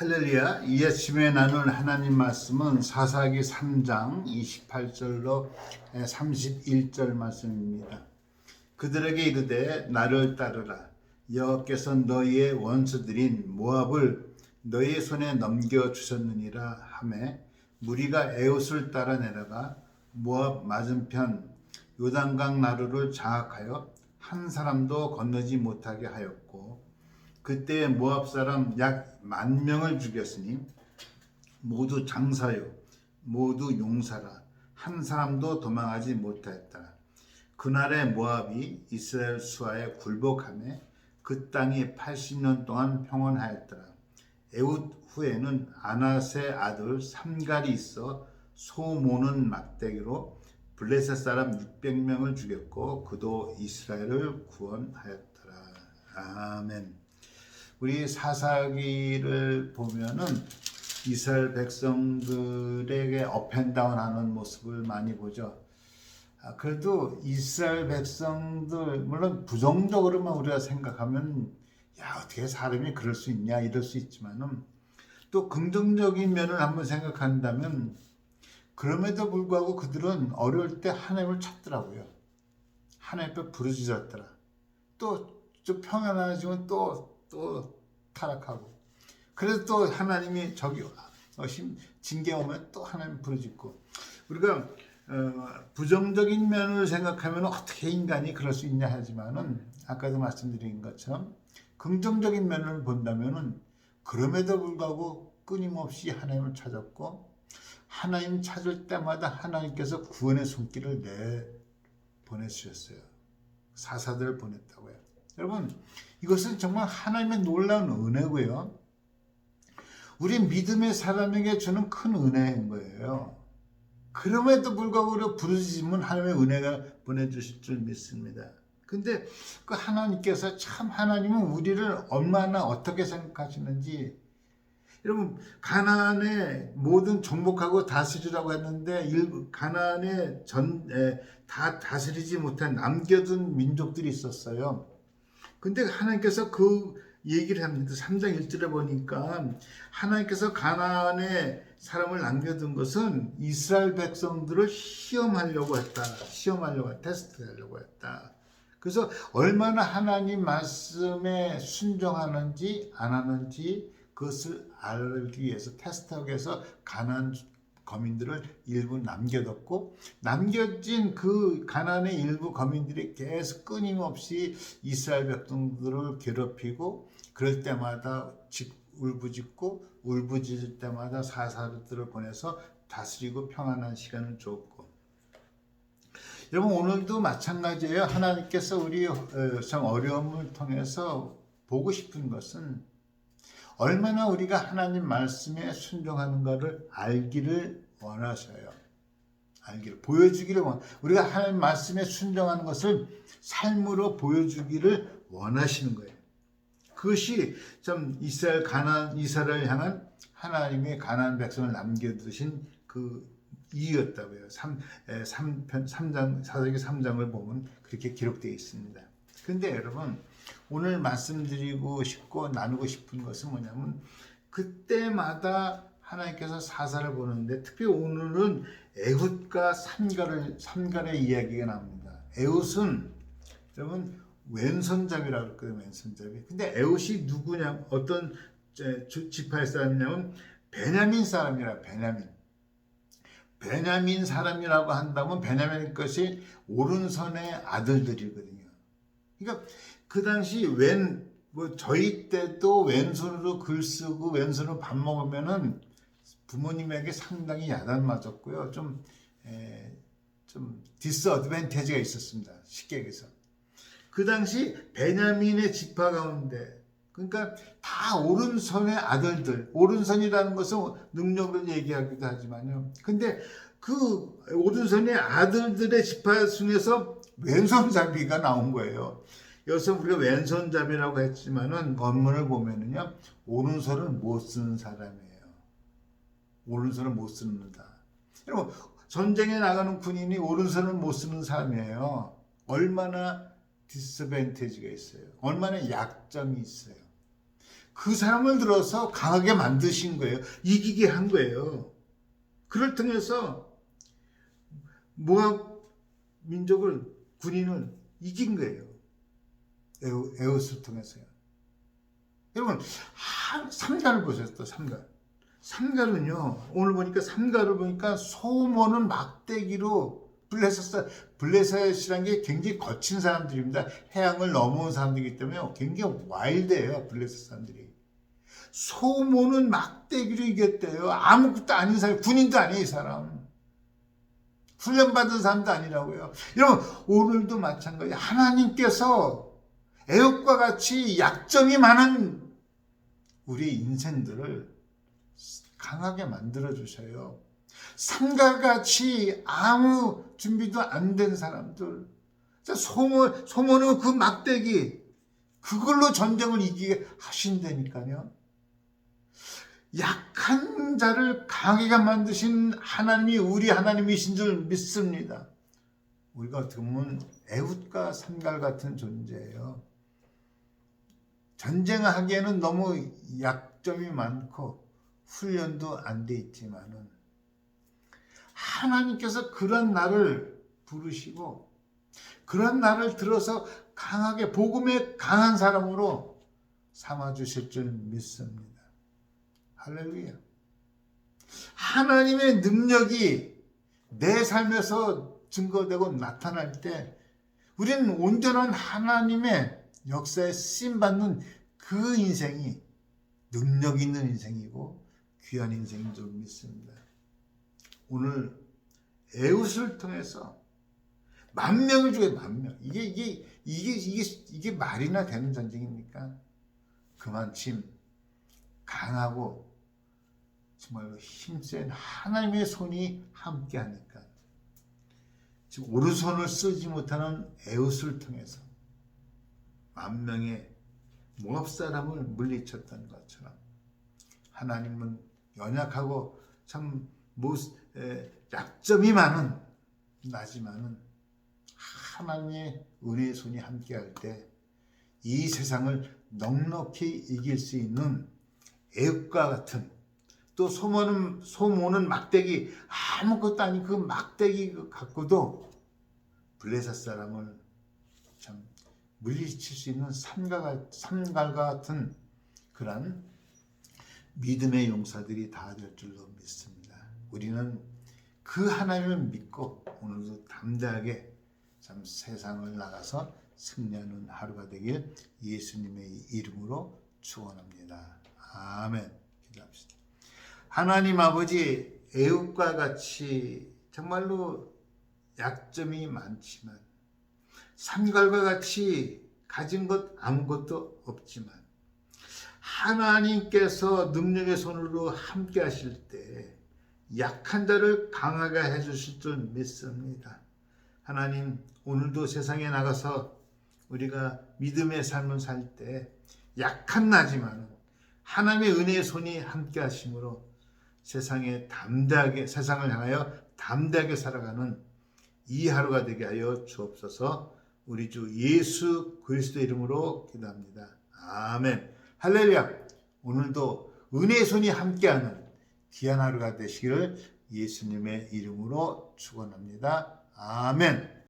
할렐루야. 이 아침에 나눌 하나님 말씀은 사사기 3장 28절로 31절 말씀입니다. 그들에게 이르되 나를 따르라. 여호와께서 너희의 원수들인 모압을 너희의 손에 넘겨 주셨느니라 하매 무리가 에웃을 따라 내려가 모압 맞은편 요단강 나루를 장악하여 한 사람도 건너지 못하게 하였고 그때 모압 사람 약 만 명을 죽였으니 모두 장사요 모두 용사라 한 사람도 도망하지 못하였다. 그날에 모압이 이스라엘 수하에 굴복하며 그 땅이 80년 동안 평온하였더라. 에웃 후에는 아나세 아들 삼갈이 있어 소 모는 막대기로 블레셋 사람 600명을 죽였고 그도 이스라엘을 구원하였더라. 아멘. 우리 사사기를 보면은 이스라엘 백성들에게 업앤다운 하는 모습을 많이 보죠. 아, 그래도 이스라엘 백성들 물론 부정적으로만 우리가 생각하면 야 어떻게 사람이 그럴 수 있냐 이럴 수 있지만은 또 긍정적인 면을 한번 생각한다면 그럼에도 불구하고 그들은 어려울 때 하나님을 찾더라고요. 하나님 앞에 부르짖었더라. 또 좀 평안해지면 또 또 타락하고 그래서 또 하나님이 저기 어, 힘 징계 오면 또 하나님 부르짖고 우리가 어, 부정적인 면을 생각하면 어떻게 인간이 그럴 수 있냐 하지만은 아까도 말씀드린 것처럼 긍정적인 면을 본다면은 그럼에도 불구하고 끊임없이 하나님을 찾았고 하나님 찾을 때마다 하나님께서 구원의 손길을 내 보내주셨어요. 사사들을 보냈다고요. 여러분 이것은 정말 하나님의 놀라운 은혜고요. 우리 믿음의 사람에게 주는 큰 은혜인 거예요. 그럼에도 불구하고 우리가 부르짖으면 하나님의 은혜가 보내주실 줄 믿습니다. 근데 그 하나님께서 참 하나님은 우리를 얼마나 어떻게 생각하시는지 여러분 가나안에 모든 정복하고 다스리라고 했는데 가나안에 전 다 다스리지 못한 남겨둔 민족들이 있었어요. 근데 하나님께서 그 얘기를 합니다. 3장 1절에 보니까 하나님께서 가나안에 사람을 남겨둔 것은 이스라엘 백성들을 시험하려고 했다. 시험하려고. 테스트하려고 했다. 그래서 얼마나 하나님 말씀에 순종하는지 안 하는지 그것을 알기 위해서 테스트하기 위해서 가난 거민들을 일부 남겨뒀고 남겨진 그 가난의 일부 거민들이 계속 끊임없이 이스라엘 백성들을 괴롭히고 그럴 때마다 울부짖고 울부짖을 때마다 사사들을 보내서 다스리고 평안한 시간을 줬고 여러분 오늘도 마찬가지예요. 하나님께서 우리 참 어려움을 통해서 보고 싶은 것은 얼마나 우리가 하나님 말씀에 순종하는가를 알기를 원하셔요. 알기를 보여주기를 원. 우리가 하나님 말씀에 순종하는 것을 삶으로 보여주기를 원하시는 거예요. 그것이 참 이스라엘 가난 이스라엘을 향한 하나님의 가난 백성을 남겨두신 그 이유였다고요. 3, 3편 3장 사사기 3장을 보면 그렇게 기록되어 있습니다. 근데 여러분 오늘 말씀드리고 싶고 나누고 싶은 것은 뭐냐면 그때마다 하나님께서 사사를 보는데 특히 오늘은 에훗과 삼갈을 삼갈의 이야기가 나옵니다. 에훗은 여러분 왼손잡이라고 그랬거든요. 왼손잡이. 근데 에훗이 누구냐 어떤 지파의 사람이냐면 베냐민 사람이라 베냐민. 베냐민 사람이라고 한다면 베냐민 것이 오른손의 아들들이거든요. 그러니까 그 당시 왼, 뭐 저희 때도 왼손으로 글 쓰고 왼손으로 밥 먹으면은 부모님에게 상당히 야단 맞았고요. 좀, 에, 좀 디스어드밴티지가 있었습니다. 쉽게 얘기해서. 그 당시 베냐민의 지파 가운데 그러니까 다 오른손의 아들들, 오른손이라는 것은 능력을 얘기하기도 하지만요. 근데 그 오른손의 아들들의 지파 중에서 왼손잡이가 나온 거예요. 여기서 우리가 왼손잡이라고 했지만은 원문을 보면은요, 오른손을 못 쓰는 사람이에요. 오른손을 못 쓰는다. 여러분, 전쟁에 나가는 군인이 오른손을 못 쓰는 사람이에요. 얼마나 디스벤테지가 있어요. 얼마나 약점이 있어요. 그 사람을 들어서 강하게 만드신 거예요. 이기게 한 거예요. 그를 통해서 모압 민족을 군인을 이긴 거예요. 에우, 에우스를 통해서요. 여러분, 한, 삼가를 보셨어, 삼가. 삼가는요, 오늘 보니까 삼가를 보니까 소모는 막대기로 블레셋, 블레셋이라는 게 굉장히 거친 사람들입니다. 해양을 넘어온 사람들이기 때문에 굉장히 와일드해요, 블레셋 사람들이. 소모는 막대기로 이겼대요. 아무것도 아닌 사람, 군인도 이 사람. 훈련받은 사람도 아니라고요. 여러분, 오늘도 마찬가지. 하나님께서 애욕과 같이 약점이 많은 우리 인생들을 강하게 만들어 주셔요. 삼가 같이 아무 준비도 안 된 사람들, 소모, 소모는 그 막대기, 그걸로 전쟁을 이기게 하신다니까요. 약한 자를 강하게 만드신 하나님이 우리 하나님이신 줄 믿습니다. 우리가 보면 애웃과 삼갈 같은 존재예요. 전쟁하기에는 너무 약점이 많고 훈련도 안 돼 있지만은 하나님께서 그런 나를 부르시고 그런 나를 들어서 강하게 복음에 강한 사람으로 삼아 주실 줄 믿습니다. 할렐루야. 하나님의 능력이 내 삶에서 증거되고 나타날 때 우리는 온전한 하나님의 역사에 쓰임 받는 그 인생이 능력 있는 인생이고 귀한 인생인 줄 믿습니다. 오늘 에웃을 통해서 만 명을 죽여 만 명. 이게 이게 이게 이게 이게 말이나 되는 전쟁입니까? 그만큼 강하고 정말로 힘센 하나님의 손이 함께 하니까 지금 오른손을 쓰지 못하는 에웃을 통해서 만 명의 모압 사람을 물리쳤던 것처럼 하나님은 연약하고 참 모, 에, 약점이 많은 나지만은 하나님의 은혜의 손이 함께할 때 이 세상을 넉넉히 이길 수 있는 애국과 같은 또 소모는 소모는 막대기 아무것도 아닌 그 막대기 갖고도 블레셋 사람을 참 물리칠 수 있는 삼가 삼갈과 같은 그런 믿음의 용사들이 다 될 줄로 믿습니다. 우리는 그 하나님을 믿고 오늘도 담대하게 참 세상을 나가서 승리하는 하루가 되길 예수님의 이름으로 축원합니다. 아멘. 기도합시다. 하나님 아버지 애국과 같이 정말로 약점이 많지만 산갈과 같이 가진 것 아무것도 없지만 하나님께서 능력의 손으로 함께 하실 때 약한 자를 강하게 해주실 줄 믿습니다. 하나님 오늘도 세상에 나가서 우리가 믿음의 삶을 살 때 약한 나지만 하나님의 은혜의 손이 함께 하심으로 세상에 담대하게 세상을 향하여 담대하게 살아가는 이 하루가 되게 하여 주옵소서. 우리 주 예수 그리스도 이름으로 기도합니다. 아멘. 할렐루야. 오늘도 은혜의 손이 함께하는 귀한 하루가 되시기를 예수님의 이름으로 축원합니다. 아멘.